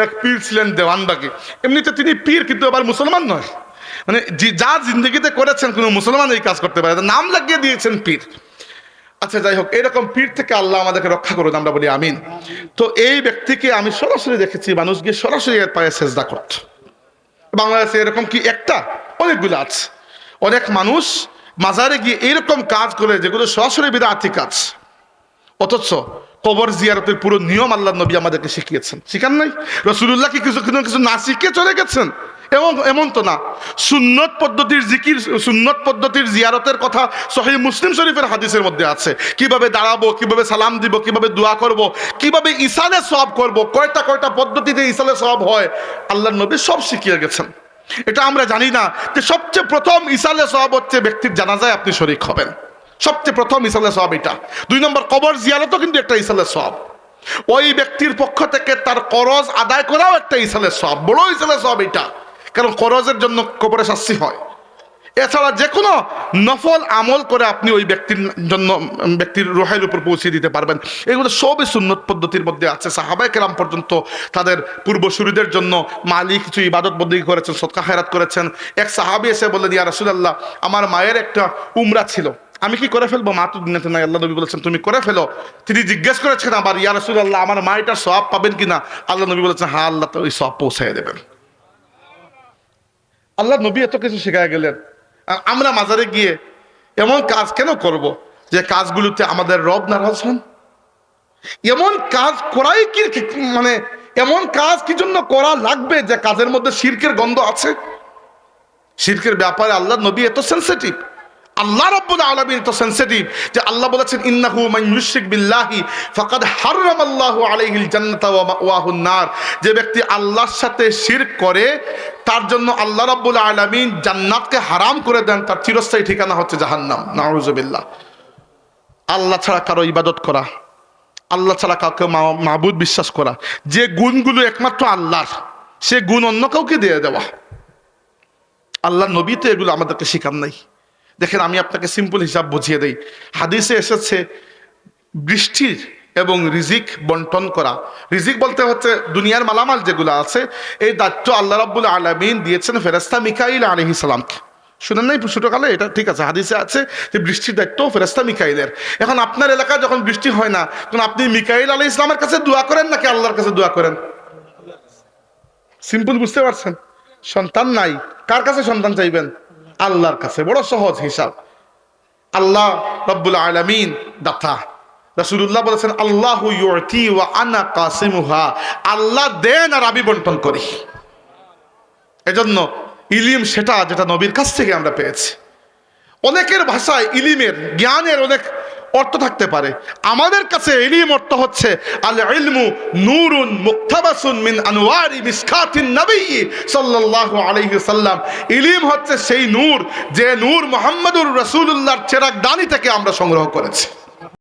এক পীর ছিলেন দেওয়ানবাগে। এমনিতে তিনি পীর, কিন্তু আবার মুসলমান নয়। মানে যা জিন্দগিতে করেছেন, কোনো মুসলমান এই কাজ করতে পারে নাম লাগিয়ে দিয়েছেন পীর। আচ্ছা যাই হোক, এরকম পীর থেকে আল্লাহ আমাদেরকে রক্ষা করুন, আমরা বলি আমিন। তো এই ব্যক্তিকে আমি সরাসরি দেখেছি, মানুষ গিয়ে সরাসরি পায়ে সেজদা করত। বাংলাদেশে এরকম কি একটা? অনেকগুলো আছে। অনেক মানুষ মাজারে গিয়ে এরকম কাজ করে, যেগুলো সরাসরি বিদাতি কাজ। অথচ কবর জিয়ারতের পুরো নিয়ম আল্লাহ নবী আমাদেরকে শিখিয়েছেন। শিখান নাই? রসুল্লাহ কি কিছু কিছু কিছু না শিখে চলে গেছেন? এবং এমন তো না। সুন্নত পদ্ধতির জিকির সুন্নত পদ্ধতির জিয়ারতের কথা সহি মুসলিম শরীফের হাদিসের মধ্যে আছে। কীভাবে দাঁড়াবো, কীভাবে সালাম দিব, কীভাবে দোয়া করব, কীভাবে ইসালে সব করব, কয়টা কয়টা পদ্ধতিতে ইসালে সব হয় আল্লাহ নবী সব শিখিয়ে গেছেন। এটা আমরা জানি না যে সবচেয়ে প্রথম ইসালে সব হচ্ছে ব্যক্তির জানাজায় আপনি শরিক হবেন। সবচেয়ে প্রথম ইসালে সব এটা। দুই নম্বর, কবর জিয়ারতও কিন্তু একটা ইসালে সব ওই ব্যক্তির পক্ষ থেকে তার করজ আদায় করাও একটা ইসালে সব বড় ইসালে সব এটা। কারণ করজের জন্য কবরে শাস্তি হয়। এছাড়া যে কোনো নফল আমল করে আপনি ওই ব্যক্তির জন্য, ব্যক্তির রোহের উপর পৌঁছে দিতে পারবেন। এগুলো সবই সুন্নত পদ্ধতির মধ্যে আছে। সাহাবাই কেরাম পর্যন্ত তাদের পূর্বসূরীদের জন্য মালিক কিছু ইবাদত বন্দী করেছেন সৎকা হেরাত করেছেন। এক সাহাবি এসে বললেন, ইয়া রাসূলুল্লাহ, আমার মায়ের একটা উমরা ছিল। আমি কি করে ফেলব? মা তো দুনিয়াতে নাই আল্লাহ নবী বলেছেন, তুমি করে ফেলো। তিনি জিজ্ঞেস করেছেন আবার ইয়া রসুল আল্লাহ আমার মা সব পাবেন কিনা? আল্লাহ নবী বলেছেন হা আল্লাহ তো ওই সব পৌঁছায় দেবেন। আল্লাহ নবী এত কিছু শেখায় গেলেন। আমরা মাজারে গিয়ে এমন কাজ কেন করব যে কাজগুলোতে আমাদের রব নারাজ হন? এমন কাজ করাই কি মানে এমন কাজ কি জন্য করা লাগবে যে কাজের মধ্যে শিরকের গন্ধ আছে? শিরকের ব্যাপারে আল্লাহ নবী এত সেন্সিটিভ আল্লাহ রাব্বুল আলামিন এত সেন্সিটিভ যে আল্লাহ বলেছেন, ইন্নাহু ইউশরিক বিল্লাহি ফাকাদ হারামাল্লাহু আলাইহিল জান্নাতা ওয়া মাওয়াহুন নার। যে ব্যক্তি আল্লাহর সাথে শিরক করে, তার জন্য আল্লাহ রাব্বুল আলামিন জান্নাতকে হারাম করে দেন, তার চিরস্থায়ী ঠিকানা হচ্ছে জাহান্নাম। নাউজুবিল্লাহ। আল্লাহ ছাড়া কারও ইবাদত করা, আল্লাহ ছাড়া কাউকে মা- মাবুদ বিশ্বাস করা, যে গুণগুলো একমাত্র আল্লাহর, সে গুণ অন্য কাউকে দিয়ে দেওয়া। আল্লাহ নবী তো এগুলো আমাদেরকে শেখান নাই। দেখেন আমি আপনাকে সিম্পল হিসাব বুঝিয়ে দেই। হাদিসে এসেছে বৃষ্টির এবং রিজিক বন্টন করা। রিজিক বলতে হচ্ছে দুনিয়ার মালামাল যেগুলো আছে, এই দায়িত্ব আল্লাহ রাব্বুল আলমিন দিয়েছেন ফেরেস্তা মিকাইল আলহি সালামকে শুনেন নাই ছোটকালে? এটা ঠিক আছে, হাদিসে আছে যে বৃষ্টির দায়িত্ব ফেরেস্তা মিকাইলের। এখন আপনার এলাকায় যখন বৃষ্টি হয় না, তখন আপনি মিকাইল আলী ইসলামের কাছে দোয়া করেন নাকি আল্লাহর কাছে দোয়া করেন? সিম্পল বুঝতে পারছেন? সন্তান নাই। কার কাছে সন্তান চাইবেন? আল্লাহর কাছে, বড় সহজ হিসাব। আল্লাহ রব্বুল আলমিন, দাতা। রসুল্লাহ বলেছেন, আল্লাহ আনা আল্লাহ দেন আর আমি বন্টন করি। এজন্য ইলিম সেটা যেটা নবীর কাছ থেকে আমরা পেয়েছি। অনেকের ভাষায় ইলিমের, জ্ঞানের অনেক অর্থ থাকতে পারে। আমাদের কাছে এলিম অর্থ হচ্ছে, আল ইলমু নূরুন মুক্তাবাসুন মিন আনওয়ারি মিসকাতিন নবী সাল্লাল্লাহু আলাইহি সাল্লাম। ইলিম হচ্ছে সেই নূর, যে নূর মুহাম্মদুর রাসূলুল্লাহর চেরাগ দানি থেকে আমরা সংগ্রহ করেছি।